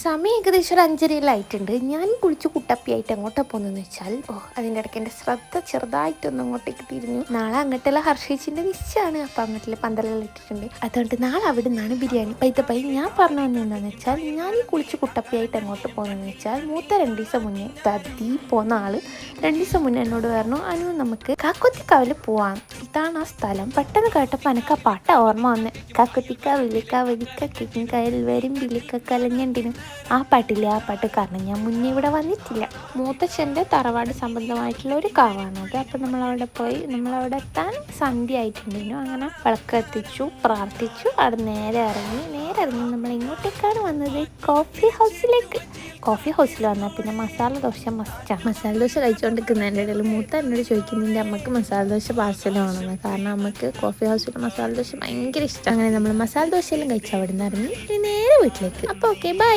സമയം ഏകദേശം ഒരു അഞ്ചരയിലായിട്ടുണ്ട്. ഞാൻ കുളിച്ച് കുട്ടപ്പിയായിട്ട് അങ്ങോട്ട് പോകുന്നതെന്ന് വെച്ചാൽ ഓ അതിന്റെ ഇടയ്ക്ക് എന്റെ ശ്രദ്ധ ചെറുതായിട്ടൊന്ന് അങ്ങോട്ടേക്ക് തിരിഞ്ഞു. നാളെ അങ്ങോട്ടുള്ള ഹർഷേച്ചിന്റെ നിശ്ചയമാണ് അപ്പം അങ്ങോട്ടുള്ള പന്തലെല്ലാം ഇട്ടിട്ടുണ്ട്. അതുകൊണ്ട് നാളെ അവിടെ നിന്നാണ് ബിരിയാണി പൈത്തപ്പൈ ഞാൻ പറഞ്ഞു തന്നെന്താണെന്ന് വെച്ചാൽ ഞാൻ കുളിച്ച് കുട്ടപ്പിയായിട്ട് അങ്ങോട്ട് പോകുന്നതെന്ന് വെച്ചാൽ മൂത്ത രണ്ട് ദിവസം മുന്നേ തതി പോന്ന ആൾ രണ്ട് ദിവസം മുന്നേ എന്നോട് പറഞ്ഞു അനു നമുക്ക് കാക്കൊത്തിക്കാവിൽ പോവാം. ഇതാണ് ആ സ്ഥലം. പെട്ടെന്ന് കേട്ടപ്പോൾ എനിക്ക് ആ പാട്ട ഓർമ്മ വന്ന്. കാക്കൊത്തിക്കാവിൽ കാവലിക്ക കയൽ വരും വിളിക്ക കലഞ്ഞണ്ടിനും ആ പാട്ടില്ലേ ആ പാട്ട് കാരണം ഞാൻ മുന്നേ ഇവിടെ വന്നിട്ടില്ല. മൂത്തച്ഛന്റെ തറവാട് സംബന്ധമായിട്ടുള്ള ഒരു കാവാണ് കാവാണത് അപ്പം നമ്മളവിടെ പോയി നമ്മളവിടെ എത്താൻ സന്ധ്യ ആയിട്ടുണ്ടായിരുന്നു അങ്ങനെ വിളക്ക് എത്തിച്ചു പ്രാർത്ഥിച്ചു അവിടെ നേരെ ഇറങ്ങി നേരെ ഇറങ്ങി നമ്മൾ ഇങ്ങോട്ടേക്കാണ് വന്നത്? കോഫി ഹൗസിലേക്ക് കോഫി ഹൗസിൽ വന്നാൽ പിന്നെ മസാല ദോശ മസ്റ്റാണ് മസാല ദോശ കഴിച്ചുകൊണ്ടിരിക്കുന്നതിന്റെ ഇടയിൽ മൂത്ത എന്നോട് ചോദിക്കുന്നതിന്റെ അമ്മയ്ക്ക് മസാല ദോശ പാർസൽ വേണമെന്ന്? കാരണം അമ്മയ്ക്ക് കോഫി ഹൗസിലെ മസാല ദോശ ഭയങ്കര ഇഷ്ടം. അങ്ങനെ നമ്മൾ മസാല ദോശയെല്ലാം കഴിച്ച് അവിടെ നിന്ന് ഇറങ്ങി നേരെ വീട്ടിലേക്ക്. അപ്പോൾ ഓക്കെ ബൈ